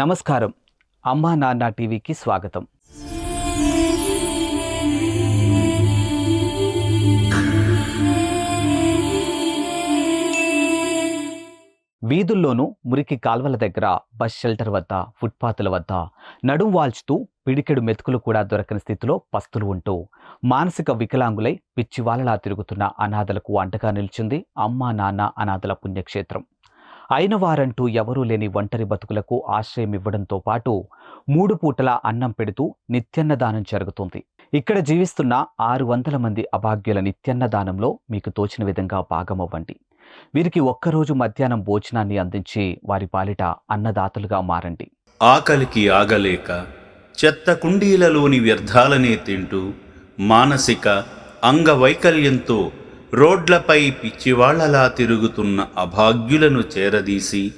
నమస్కారం. అమ్మా నాన్న టీవీకి స్వాగతం. వీధుల్లోనూ మురికి కాల్వల దగ్గర బస్ షెల్టర్ వద్ద ఫుట్పాత్ల వద్ద నడుం వాల్చుతూ పిడికెడు మెతుకులు కూడా దొరకని స్థితిలో పస్తులు ఉంటూ మానసిక వికలాంగులై పిచ్చివాలలా తిరుగుతున్న అనాథలకు అండగా నిలిచింది అమ్మా నాన్న అనాథల పుణ్యక్షేత్రం. అయిన వారంటూ ఎవరూ లేని ఒంటరి బతుకులకు ఆశ్రయం ఇవ్వడంతో పాటు మూడు పూటల అన్నం పెడుతూ నిత్యన్నదానం జరుగుతుంది. ఇక్కడ జీవిస్తున్న ఆరు వందల మంది అభాగ్యుల నిత్యన్నదానంలో మీకు తోచిన విధంగా భాగమవ్వండి. వీరికి ఒక్కరోజు మధ్యాహ్నం భోజనాన్ని అందించి వారి పాలిట అన్నదాతలుగా మారండి. ఆకలికి ఆగలేక చెత్త కుండీలలోని వ్యర్థాలనే తింటూ మానసిక అంగవైకల్యంతో రోడ్లపై పిచ్చివాళ్ళలా తిరుగుతున్న అభాగ్యులను చేరదీసి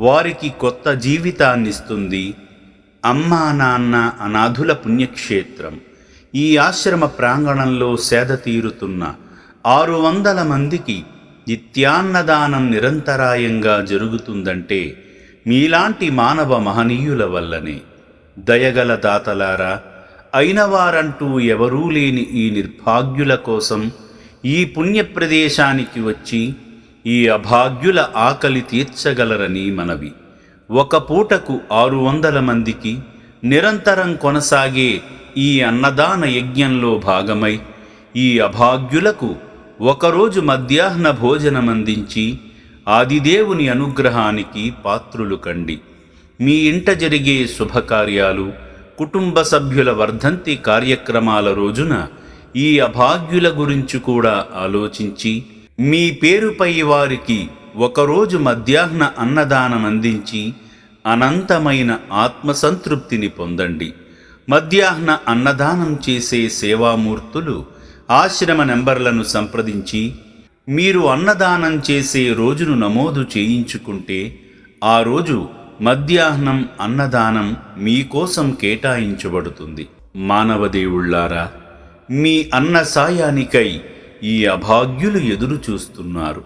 వారికి కొత్త జీవితాన్నిస్తుంది అమ్మా నాన్న అనాథుల పుణ్యక్షేత్రం. ఈ ఆశ్రమ ప్రాంగణంలో సేద తీరుతున్న ఆరు వందల మందికి నిత్యాన్నదానం నిరంతరాయంగా జరుగుతుందంటే మీలాంటి మానవ మహనీయుల వల్లనే. దయగల దాతలారా అయినవారంటూ ఎవరూ లేని ఈ నిర్భాగ్యుల కోసం ఈ పుణ్య ప్రదేశానికి వచ్చి ఈ అభాగ్యుల ఆకలి తీర్చగలరని మనవి. ఒక పూటకు ఆరు వందల మందికి నిరంతరం కొనసాగే ఈ అన్నదాన యజ్ఞంలో భాగమై ఈ అభాగ్యులకు ఒకరోజు మధ్యాహ్న భోజనమందించి ఆదిదేవుని అనుగ్రహానికి పాత్రులు కండి. మీ ఇంట జరిగే శుభకార్యాలు కుటుంబ సభ్యుల వర్ధంతి కార్యక్రమాల రోజున ఈ అభాగ్యుల గురించి కూడా ఆలోచించి మీ పేరుపై వారికి ఒకరోజు మధ్యాహ్న అన్నదానం అందించి అనంతమైన ఆత్మసంతృప్తిని పొందండి. మధ్యాహ్న అన్నదానం చేసే సేవామూర్తులు ఆశ్రమ నెంబర్లను సంప్రదించి మీరు అన్నదానం చేసే రోజును నమోదు చేయించుకుంటే ఆ రోజు మధ్యాహ్నం అన్నదానం మీకోసం కేటాయించబడుతుంది. మానవదేవుళ్ళారా! మీ అన్న సాయానికై ఈ అభాగ్యులు ఎదురు చూస్తున్నారు.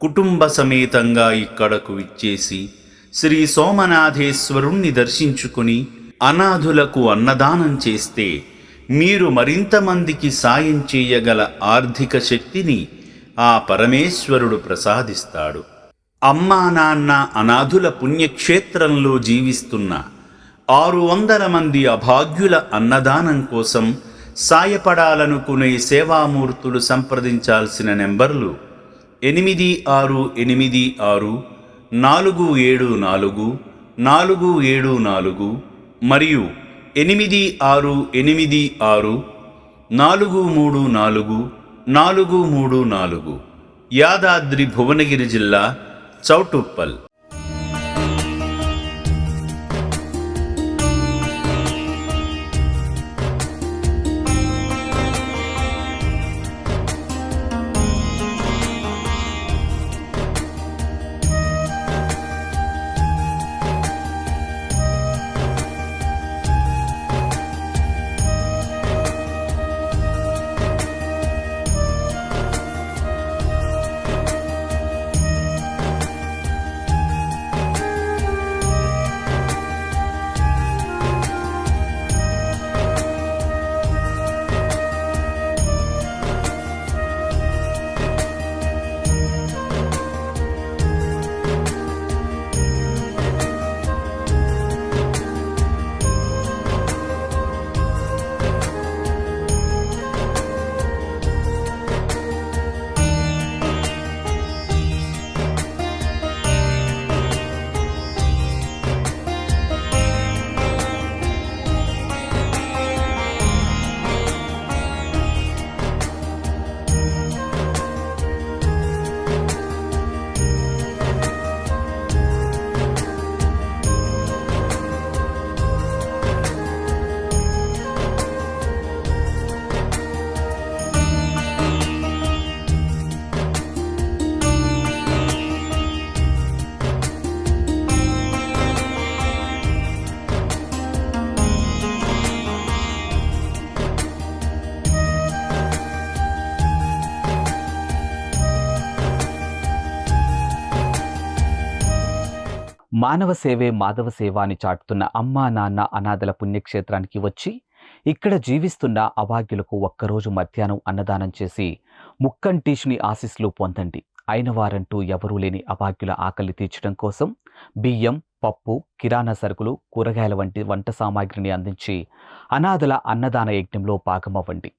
కుటుంబ సమేతంగా ఇక్కడకు విచ్చేసి శ్రీ సోమనాథేశ్వరుణ్ణి దర్శించుకుని అనాథులకు అన్నదానం చేస్తే మీరు మరింతమందికి సాయం చేయగల ఆర్థిక శక్తిని ఆ పరమేశ్వరుడు ప్రసాదిస్తాడు. అమ్మా నాన్న అనాథుల పుణ్యక్షేత్రంలో జీవిస్తున్న ఆరు వందల మంది అభాగ్యుల అన్నదానం కోసం సాయపడాలనుకునే సేవామూర్తులు సంప్రదించాల్సిన నెంబర్లు ఎనిమిది ఆరు ఎనిమిది ఆరు నాలుగు ఏడు నాలుగు నాలుగు ఏడు నాలుగు మరియు ఎనిమిది ఆరు ఎనిమిది ఆరు నాలుగు మూడు నాలుగు నాలుగు మూడు నాలుగు. యాదాద్రి భువనగిరి జిల్లా చౌటుప్పల్. మానవ సేవే మాధవ సేవ అని చాటుతున్న అమ్మా నాన్న అనాథల పుణ్యక్షేత్రానికి వచ్చి ఇక్కడ జీవిస్తున్న అభాగ్యులకు ఒక్కరోజు మధ్యాహ్నం అన్నదానం చేసి ముక్కంటీష్ని ఆశీస్సులు పొందండి. అయిన వారంటూ ఎవరూ లేని అభాగ్యుల ఆకలి తీర్చడం కోసం బియ్యం పప్పు కిరాణా సరుకులు కూరగాయల వంటి వంట సామాగ్రిని అందించి అనాథల అన్నదాన యజ్ఞంలో భాగమవ్వండి.